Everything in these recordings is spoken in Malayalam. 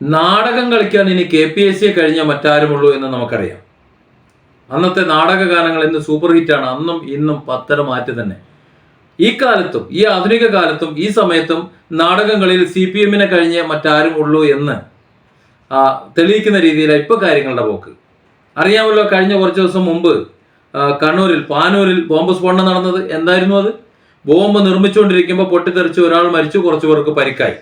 നാടകം കളിക്കാൻ ഇനി കെ പി എസ് സിയെ കഴിഞ്ഞാൽ മറ്റാരുമുള്ളൂ എന്ന് നമുക്കറിയാം. അന്നത്തെ നാടക ഗാനങ്ങൾ ഇന്ന് സൂപ്പർ ഹിറ്റാണ് അന്നും ഇന്നും പത്തര മാറ്റി തന്നെ. ഈ കാലത്തും ഈ ആധുനിക കാലത്തും ഈ സമയത്തും നാടകങ്ങളിൽ സി പി എമ്മിനെ കഴിഞ്ഞ് മറ്റാരും ഉള്ളൂ എന്ന് തെളിയിക്കുന്ന രീതിയിലാണ് ഇപ്പോൾ കാര്യങ്ങളുടെ പോക്ക്. അറിയാമല്ലോ കഴിഞ്ഞ കുറച്ച് ദിവസം മുമ്പ് കണ്ണൂരിൽ പാനൂരിൽ ബോംബ് സ്ഫോടനം നടന്നത് എന്തായിരുന്നു അത്? ബോംബ് നിർമ്മിച്ചുകൊണ്ടിരിക്കുമ്പോൾ പൊട്ടിത്തെറിച്ച് ഒരാൾ മരിച്ചു കുറച്ചു പേർക്ക് പരിക്കായി.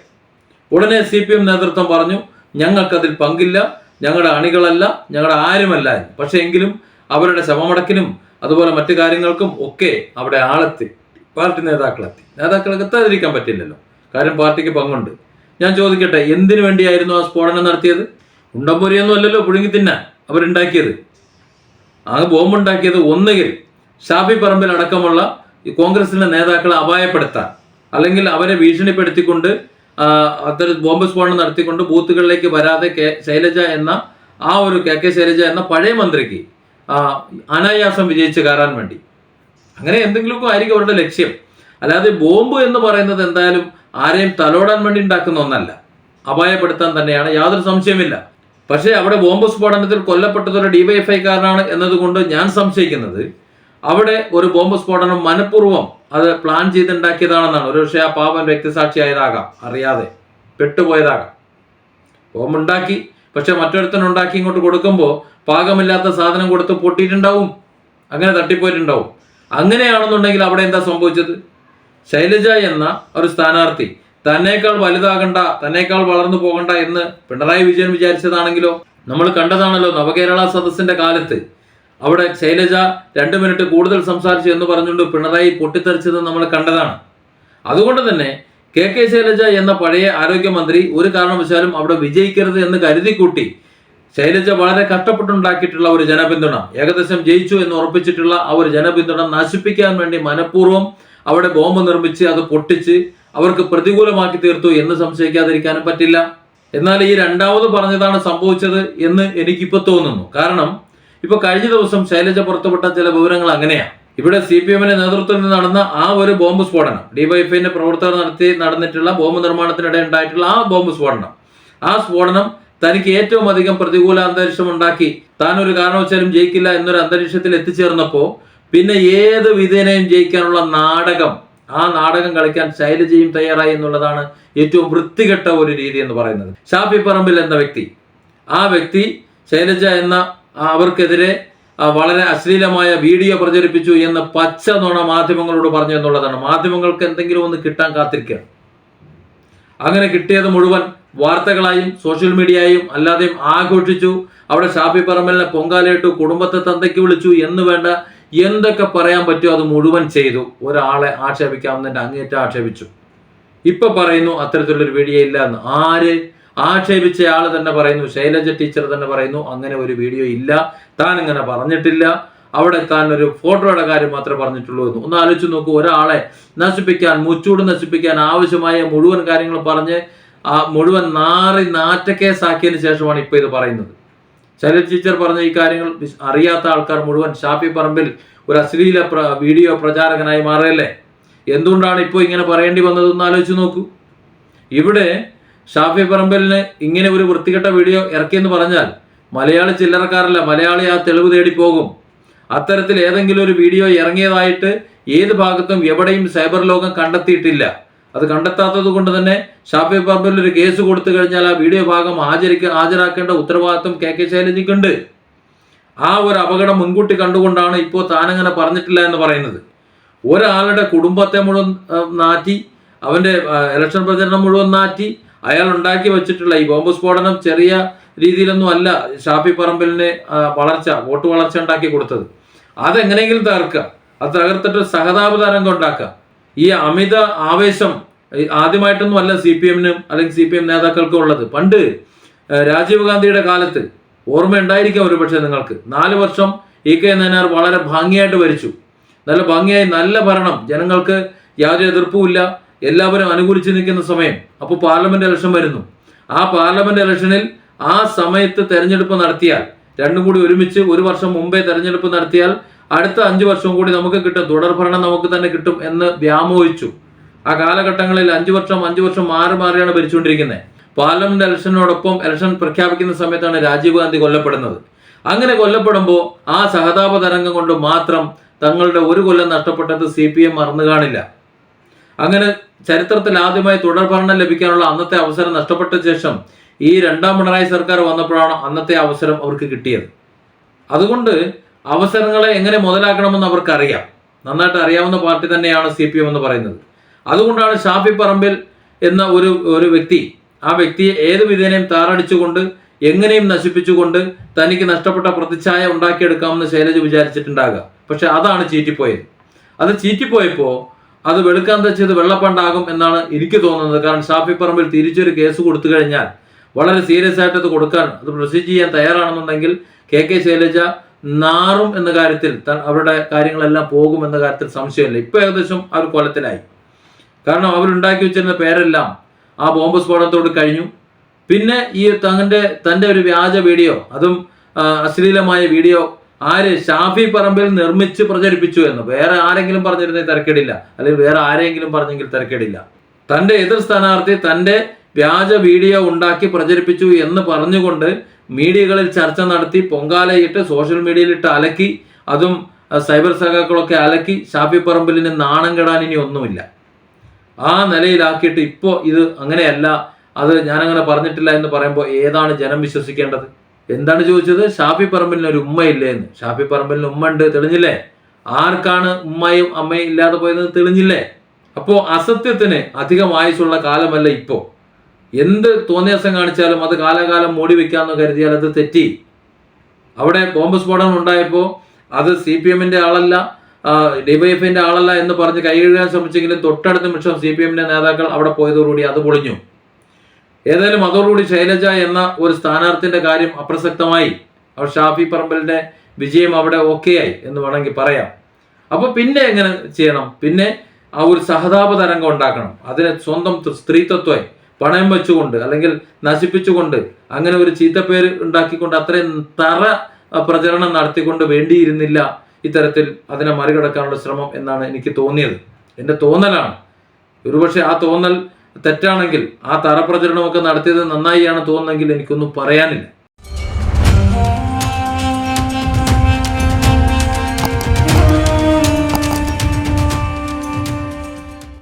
ഉടനെ സി പി എം നേതൃത്വം പറഞ്ഞു ഞങ്ങൾക്കതിൽ പങ്കില്ല ഞങ്ങളുടെ അണികളല്ല ഞങ്ങളുടെ ആരുമല്ല. പക്ഷേ എങ്കിലും അവരുടെ ശവമടക്കിനും അതുപോലെ മറ്റു കാര്യങ്ങൾക്കും ഒക്കെ അവിടെ ആളെത്തി. പാർട്ടി നേതാക്കളെത്തി. നേതാക്കൾക്ക് എത്താതിരിക്കാൻ പറ്റില്ലല്ലോ. കാര്യം പാർട്ടിക്ക് പങ്കുണ്ട്. ഞാൻ ചോദിക്കട്ടെ എന്തിനു വേണ്ടിയായിരുന്നു ആ സ്ഫോടനം നടത്തിയത്? ഉണ്ടംപൊരിയൊന്നും അല്ലല്ലോ പുഴുങ്ങി തിന്നാൻ അവരുണ്ടാക്കിയത്. ആ ബോംബുണ്ടാക്കിയത് ഒന്നുകിൽ ഷാഫി പറമ്പിൽ അടക്കമുള്ള കോൺഗ്രസിന്റെ നേതാക്കളെ അപായപ്പെടുത്താൻ അല്ലെങ്കിൽ അവരെ ഭീഷണിപ്പെടുത്തിക്കൊണ്ട് അത്തരം ബോംബ് സ്ഫോടനം നടത്തിക്കൊണ്ട് ബൂത്തുകളിലേക്ക് വരാതെ കെ ശൈലജ എന്ന ആ ഒരു കെ കെ ശൈലജ എന്ന പഴയ മന്ത്രിക്ക് അനായാസം വിജയിച്ച് കയറാൻ വേണ്ടി. അങ്ങനെ എന്തെങ്കിലുമൊക്കെ ആയിരിക്കും അവരുടെ ലക്ഷ്യം. അല്ലാതെ ബോംബ് എന്ന് പറയുന്നത് എന്തായാലും ആരെയും തലോടാൻ വേണ്ടി ഉണ്ടാക്കുന്ന ഒന്നല്ല. അപായപ്പെടുത്താൻ തന്നെയാണ്. യാതൊരു സംശയമില്ല പക്ഷേ അവിടെ ബോംബ് സ്ഫോടനത്തിൽ കൊല്ലപ്പെട്ടത് ഒരു ഡിവൈഎഫ്ഐക്കാരനാണ് എന്നതുകൊണ്ട് ഞാൻ സംശയിക്കുന്നത് അവിടെ ഒരു ബോംബ് സ്ഫോടനം മനഃപൂർവം അത് പ്ലാൻ ചെയ്തുണ്ടാക്കിയതാണെന്നാണ്. ഒരുപക്ഷെ ആ പാപൻ വ്യക്തിസാക്ഷിയായതാകാം. അറിയാതെ പെട്ടുപോയതാകാം. ബോംബ് ഉണ്ടാക്കി പക്ഷെ മറ്റൊരുത്തൻ ഉണ്ടാക്കി ഇങ്ങോട്ട് കൊടുക്കുമ്പോൾ പാകമില്ലാത്ത സാധനം കൊടുത്ത് പൊട്ടിയിട്ടുണ്ടാവും. അങ്ങനെ തട്ടിപ്പോയിട്ടുണ്ടാവും. അങ്ങനെയാണെന്നുണ്ടെങ്കിൽ അവിടെ എന്താ സംഭവിച്ചത്? ശൈലജ എന്ന ഒരു സ്ഥാനാർത്ഥി തന്നേക്കാൾ വലുതാകണ്ട തന്നേക്കാൾ വളർന്നു പോകണ്ട എന്ന് പിണറായി വിജയൻ വിചാരിച്ചതാണെങ്കിലോ? നമ്മൾ കണ്ടതാണല്ലോ നവകേരള സദസ്സിന്റെ കാലത്ത്. അവിടെ ശൈലജ രണ്ട് മിനിറ്റ് കൂടുതൽ സംസാരിച്ചു എന്ന് പറഞ്ഞുകൊണ്ട് പിണറായി പൊട്ടിത്തെറിച്ചത് നമ്മൾ കണ്ടതാണ്. അതുകൊണ്ട് തന്നെ കെ കെ ശൈലജ എന്ന പഴയ ആരോഗ്യമന്ത്രി ഒരു കാരണവശാലും അവിടെ വിജയിക്കരുത് എന്ന് കരുതി കൂട്ടി ശൈലജ വളരെ കഷ്ടപ്പെട്ടുണ്ടാക്കിയിട്ടുള്ള ഒരു ജനപിന്തുണ. ഏകദേശം ജയിച്ചു എന്ന് ഉറപ്പിച്ചിട്ടുള്ള ആ ഒരു ജനപിന്തുണ നശിപ്പിക്കാൻ വേണ്ടി മനഃപൂർവം അവിടെ ബോംബ് നിർമ്മിച്ച് അത് പൊട്ടിച്ച് അവർക്ക് പ്രതികൂലമാക്കി തീർത്തു എന്ന് സംശയിക്കാതിരിക്കാനും പറ്റില്ല. എന്നാൽ ഈ രണ്ടാമത് പറഞ്ഞതാണ് സംഭവിച്ചത് എന്ന് എനിക്കിപ്പോ തോന്നുന്നു. കാരണം ഇപ്പൊ കഴിഞ്ഞ ദിവസം ശൈലജ പുറത്തുവിട്ട ചില വിവരങ്ങൾ അങ്ങനെയാണ് ഇവിടെ സി പി എമ്മിന്റെ നേതൃത്വത്തിൽ നടന്ന ആ ഒരു ബോംബ് സ്ഫോടനം ഡിവൈഎഫ്ഐന്റെ പ്രവർത്തകർ നടത്തി നടന്നിട്ടുള്ള ബോംബ് നിർമ്മാണത്തിനിടെ ഉണ്ടായിട്ടുള്ള ആ ബോംബ് സ്ഫോടനം. ആ സ്ഫോടനം തനിക്ക് ഏറ്റവും അധികം പ്രതികൂല അന്തരീക്ഷം ഉണ്ടാക്കി. താൻ ഒരു കാരണവശാലും ജയിക്കില്ല എന്നൊരു അന്തരീക്ഷത്തിൽ എത്തിച്ചേർന്നപ്പോ പിന്നെ ഏത് വിധേനയും ജയിക്കാനുള്ള നാടകം ആ നാടകം കളിക്കാൻ ശൈലജയും തയ്യാറായി എന്നുള്ളതാണ് ഏറ്റവും വൃത്തികെട്ട ഒരു രീതി എന്ന് പറയുന്നത്. ഷാഫി പറമ്പിൽ എന്ന വ്യക്തി ആ വ്യക്തി ശൈലജ എന്ന അവർക്കെതിരെ വളരെ അശ്ലീലമായ വീഡിയോ പ്രചരിപ്പിച്ചു എന്ന് പച്ച നുണ മാധ്യമങ്ങളോട് പറഞ്ഞു എന്നുള്ളതാണ്. മാധ്യമങ്ങൾക്ക് എന്തെങ്കിലും ഒന്ന് കിട്ടാൻ കാത്തിരിക്കുക അങ്ങനെ കിട്ടിയത് മുഴുവൻ വാർത്തകളായും സോഷ്യൽ മീഡിയയും അല്ലാതെയും ആഘോഷിച്ചു. അവിടെ ഷാഫി പറമ്പലിനെ പൊങ്കാലയിട്ടു കുടുംബത്തെ തന്തയ്ക്ക് വിളിച്ചു എന്ന് വേണ്ട എന്തൊക്കെ പറയാൻ പറ്റുമോ അത് മുഴുവൻ ചെയ്തു. ഒരാളെ ആക്ഷേപിക്കാവുന്നതിന്റെ അങ്ങേറ്റം ആക്ഷേപിച്ചു. ഇപ്പൊ പറയുന്നു അത്തരത്തിലുള്ളൊരു വീഡിയോ ഇല്ല എന്ന്. ആര് ആക്ഷേപിച്ച ആൾ തന്നെ പറയുന്നു ശൈലജ ടീച്ചർ തന്നെ പറയുന്നു അങ്ങനെ ഒരു വീഡിയോ ഇല്ല താൻ അങ്ങനെ പറഞ്ഞിട്ടില്ല. അവിടെ താൻ ഒരു ഫോട്ടോയുടെ കാര്യം മാത്രമേ പറഞ്ഞിട്ടുള്ളൂ എന്ന്. ഒന്ന് ആലോചിച്ച് നോക്കൂ ഒരാളെ നശിപ്പിക്കാൻ മുച്ചൂട് നശിപ്പിക്കാൻ ആവശ്യമായ മുഴുവൻ കാര്യങ്ങൾ പറഞ്ഞ് ആ മുഴുവൻ നാറി നാറ്റക്കേസാക്കിയതിന് ശേഷമാണ് ഇപ്പൊ ഇത് പറയുന്നത്. ശൈലജ ടീച്ചർ പറഞ്ഞ ഈ കാര്യങ്ങൾ അറിയാത്ത ആൾക്കാർ മുഴുവൻ ഷാഫി പറമ്പിൽ ഒരു അശ്ലീല വീഡിയോ പ്രചാരകനായി മാറിയല്ലേ? എന്തുകൊണ്ടാണ് ഇപ്പോൾ ഇങ്ങനെ പറയേണ്ടി വന്നതെന്ന് ആലോചിച്ച് നോക്കൂ. ഇവിടെ ഷാഫി പറമ്പലിന് ഇങ്ങനെ ഒരു വൃത്തികെട്ട വീഡിയോ ഇറക്കിയെന്ന് പറഞ്ഞാൽ മലയാളി ചില്ലറക്കാരല്ല മലയാളി ആ തെളിവ് തേടി പോകും. അത്തരത്തിൽ ഏതെങ്കിലും ഒരു വീഡിയോ ഇറങ്ങിയതായിട്ട് ഏത് ഭാഗത്തും എവിടെയും സൈബർ ലോകം കണ്ടെത്തിയിട്ടില്ല. അത് കണ്ടെത്താത്തത് കൊണ്ട് തന്നെ ഷാഫി പറമ്പിൽ ഒരു കേസ് കൊടുത്തു കഴിഞ്ഞാൽ ആ വീഡിയോ ഭാഗം ഹാജരിക്ക ഹാജരാക്കേണ്ട ഉത്തരവാദിത്വം കെ കെ ശൈലജയ്ക്കുണ്ട്. ആ ഒരു അപകടം മുൻകൂട്ടി കണ്ടുകൊണ്ടാണ് ഇപ്പോൾ താനങ്ങനെ പറഞ്ഞിട്ടില്ല എന്ന് പറയുന്നത്. ഒരാളുടെ കുടുംബത്തെ മുഴുവൻ നാറ്റി അവന്റെ ഇലക്ഷൻ പ്രചരണം മുഴുവൻ നാറ്റി അയാൾ ഉണ്ടാക്കി വെച്ചിട്ടുള്ള ഈ ബോംബ് സ്ഫോടനം ചെറിയ രീതിയിലൊന്നും അല്ല ഷാഫി പറമ്പലിന് വളർച്ച വോട്ട് വളർച്ച ഉണ്ടാക്കി കൊടുത്തത്. അതെങ്ങനെയെങ്കിലും തകർക്കുക. അത് തകർത്തിട്ട് സഹതാപ തരംഗം ഉണ്ടാക്കുക. ഈ അമിത ആവേശം ആദ്യമായിട്ടൊന്നും അല്ല സി പി എമ്മിനും അല്ലെങ്കിൽ സി പി എം നേതാക്കൾക്കും ഉള്ളത്. പണ്ട് രാജീവ് ഗാന്ധിയുടെ കാലത്ത് ഓർമ്മ ഉണ്ടായിരിക്കാം ഒരുപക്ഷെ നിങ്ങൾക്ക്. നാല് വർഷം ഇ കെ നയനാർ വളരെ ഭംഗിയായിട്ട് ഭരിച്ചു. നല്ല ഭംഗിയായി നല്ല ഭരണം. ജനങ്ങൾക്ക് യാതൊരു എതിർപ്പുമില്ല എല്ലാവരും അനുകൂലിച്ച് നിൽക്കുന്ന സമയം. അപ്പോൾ പാർലമെന്റ് ഇലക്ഷൻ വരുന്നു. ആ പാർലമെന്റ് ഇലക്ഷനിൽ ആ സമയത്ത് തെരഞ്ഞെടുപ്പ് നടത്തിയാൽ രണ്ടും കൂടി ഒരുമിച്ച് ഒരു വർഷം മുമ്പേ തെരഞ്ഞെടുപ്പ് നടത്തിയാൽ അടുത്ത അഞ്ചു വർഷവും കൂടി നമുക്ക് കിട്ടും. തുടർ ഭരണം നമുക്ക് തന്നെ കിട്ടും എന്ന് വ്യാമോഹിച്ചു. ആ കാലഘട്ടങ്ങളിൽ അഞ്ചു വർഷം അഞ്ചു വർഷം മാറി മാറിയാണ് ഭരിച്ചുകൊണ്ടിരിക്കുന്നത്. പാർലമെന്റ് ഇലക്ഷനോടൊപ്പം ഇലക്ഷൻ പ്രഖ്യാപിക്കുന്ന സമയത്താണ് രാജീവ് ഗാന്ധി കൊല്ലപ്പെടുന്നത്. അങ്ങനെ കൊല്ലപ്പെടുമ്പോൾ ആ സഹതാപ തരംഗം കൊണ്ട് മാത്രം തങ്ങളുടെ ഒരു കൊല്ലം നഷ്ടപ്പെട്ടത് സി പി എം മറന്നു കാണില്ല. അങ്ങനെ ചരിത്രത്തിൽ ആദ്യമായി തുടർ ഭരണം ലഭിക്കാനുള്ള അന്നത്തെ അവസരം നഷ്ടപ്പെട്ട ശേഷം ഈ രണ്ടാം പിണറായി സർക്കാർ വന്നപ്പോഴാണ് അന്നത്തെ അവസരം അവർക്ക് കിട്ടിയത്. അതുകൊണ്ട് അവസരങ്ങളെ എങ്ങനെ മുതലാക്കണമെന്ന് അവർക്കറിയാം. നന്നായിട്ട് അറിയാവുന്ന പാർട്ടി തന്നെയാണ് സി പി എം എന്ന് പറയുന്നത്. അതുകൊണ്ടാണ് ഷാഫി പറമ്പിൽ എന്ന ഒരു ഒരു വ്യക്തി ആ വ്യക്തിയെ ഏത് വിധേനയും താറടിച്ചുകൊണ്ട് എങ്ങനെയും നശിപ്പിച്ചുകൊണ്ട് തനിക്ക് നഷ്ടപ്പെട്ട പ്രതിച്ഛായ ഉണ്ടാക്കിയെടുക്കാമെന്ന് ശൈലജ വിചാരിച്ചിട്ടുണ്ടാകുക പക്ഷെ അതാണ് ചീറ്റിപ്പോയത്. അത് ചീറ്റിപ്പോയപ്പോൾ അത് വെളുക്കാൻ തച്ചത് വെള്ളപ്പണ്ടാകും എന്നാണ് എനിക്ക് തോന്നുന്നത്. കാരണം ഷാഫി പറമ്പിൽ തിരിച്ചൊരു കേസ് കൊടുത്തു കഴിഞ്ഞാൽ വളരെ സീരിയസ് ആയിട്ട് അത് കൊടുക്കാൻ അത് പ്രൊസീജ് ചെയ്യാൻ തയ്യാറാണെന്നുണ്ടെങ്കിൽ കെ കെ ശൈലജ നാറും എന്ന കാര്യത്തിൽ അവരുടെ കാര്യങ്ങളെല്ലാം പോകും എന്ന കാര്യത്തിൽ സംശയമില്ല. ഇപ്പൊ ഏകദേശം ആ ഒരു കൊലത്തിലായി. കാരണം അവരുണ്ടാക്കി വെച്ചിരുന്ന പേരെല്ലാം ആ ബോംബ് സ്ഫോടനത്തോട് കഴിഞ്ഞു. പിന്നെ ഈ തങ്ങളുടെ തന്റെ ഒരു വ്യാജ വീഡിയോ അതും അശ്ലീലമായ വീഡിയോ ആര്? ഷാഫി പറമ്പിൽ നിർമ്മിച്ച് പ്രചരിപ്പിച്ചു എന്ന്. വേറെ ആരെങ്കിലും പറഞ്ഞിരുന്നെങ്കിൽ തിരക്കേടില്ല. അല്ലെങ്കിൽ വേറെ ആരെങ്കിലും പറഞ്ഞെങ്കിൽ തിരക്കേടില്ല. തന്റെ എതിർ സ്ഥാനാർത്ഥി തന്റെ വ്യാജ വീഡിയോ ഉണ്ടാക്കി പ്രചരിപ്പിച്ചു എന്ന് പറഞ്ഞുകൊണ്ട് മീഡിയകളിൽ ചർച്ച നടത്തി പൊങ്കാലയിട്ട് സോഷ്യൽ മീഡിയയിലിട്ട് അലക്കി അതും സൈബർ സഖാക്കളൊക്കെ അലക്കി ഷാഫി പറമ്പിലിന് നാണം കെടാൻ ഇനി ഒന്നുമില്ല. ആ നിലയിലാക്കിയിട്ട് ഇപ്പോൾ ഇത് അങ്ങനെയല്ല. അത് ഞാനങ്ങനെ പറഞ്ഞിട്ടില്ല എന്ന് പറയുമ്പോൾ ഏതാണ് ജനം വിശ്വസിക്കേണ്ടത്? എന്താണ് ചോദിച്ചത്? ഷാഫി പറമ്പിലിന് ഒരു ഉമ്മയില്ലേ എന്ന്. ഷാഫി പറമ്പിലിന് ഉമ്മ ഉണ്ട്. തെളിഞ്ഞില്ലേ? ആർക്കാണ് ഉമ്മയും അമ്മയും ഇല്ലാതെ പോയത് തെളിഞ്ഞില്ലേ? അപ്പോ അസത്യത്തിന് അധികം ആയുസുള്ള കാലമല്ല ഇപ്പോൾ എന്ത് തോന്നിയാസം കാണിച്ചാലും അത് കാലാകാലം മൂടി വെക്കാമെന്ന് കരുതിയാൽ അത് തെറ്റി. അവിടെ ബോംബ് സ്ഫോടനം ഉണ്ടായപ്പോൾ അത് സി പി എമ്മിന്റെ ആളല്ല ഡിവൈഎഫിന്റെ ആളല്ല എന്ന് പറഞ്ഞ് കൈകഴുകാൻ ശ്രമിച്ചെങ്കിലും തൊട്ടടുത്ത നിമിഷം സി പി എമ്മിന്റെ നേതാക്കൾ അവിടെ പോയതോടുകൂടി അത് പൊളിഞ്ഞു. ഏതായാലും അതോടുകൂടി ശൈലജ എന്ന ഒരു സ്ഥാനാർത്ഥിന്റെ കാര്യം അപ്രസക്തമായി. അവർ ഷാഫി പറമ്പലിന്റെ വിജയം അവിടെ ഓക്കെ ആയി എന്ന് വേണമെങ്കിൽ പറയാം. അപ്പൊ പിന്നെ എങ്ങനെ ചെയ്യണം? പിന്നെ ആ ഒരു സഹതാപ തരംഗം ഉണ്ടാക്കണം. അതിനെ സ്വന്തം സ്ത്രീത്വത്തെ പണയം വെച്ചുകൊണ്ട് അല്ലെങ്കിൽ നശിപ്പിച്ചുകൊണ്ട് അങ്ങനെ ഒരു ചീത്തപ്പേര് ഉണ്ടാക്കിക്കൊണ്ട് അത്രയും തറ പ്രചരണം നടത്തിക്കൊണ്ട് വേണ്ടിയിരുന്നില്ല ഇത്തരത്തിൽ അതിനെ മറികടക്കാനുള്ള ശ്രമം എന്നാണ് എനിക്ക് തോന്നിയത്. എന്റെ തോന്നലാണ്. ഒരുപക്ഷെ ആ തോന്നൽ തെറ്റാണെങ്കിൽ ആ തറപ്രചരണമൊക്കെ നടത്തിയത് നന്നായിയാണ് തോന്നുന്നെങ്കിൽ എനിക്കൊന്നും പറയാനില്ല.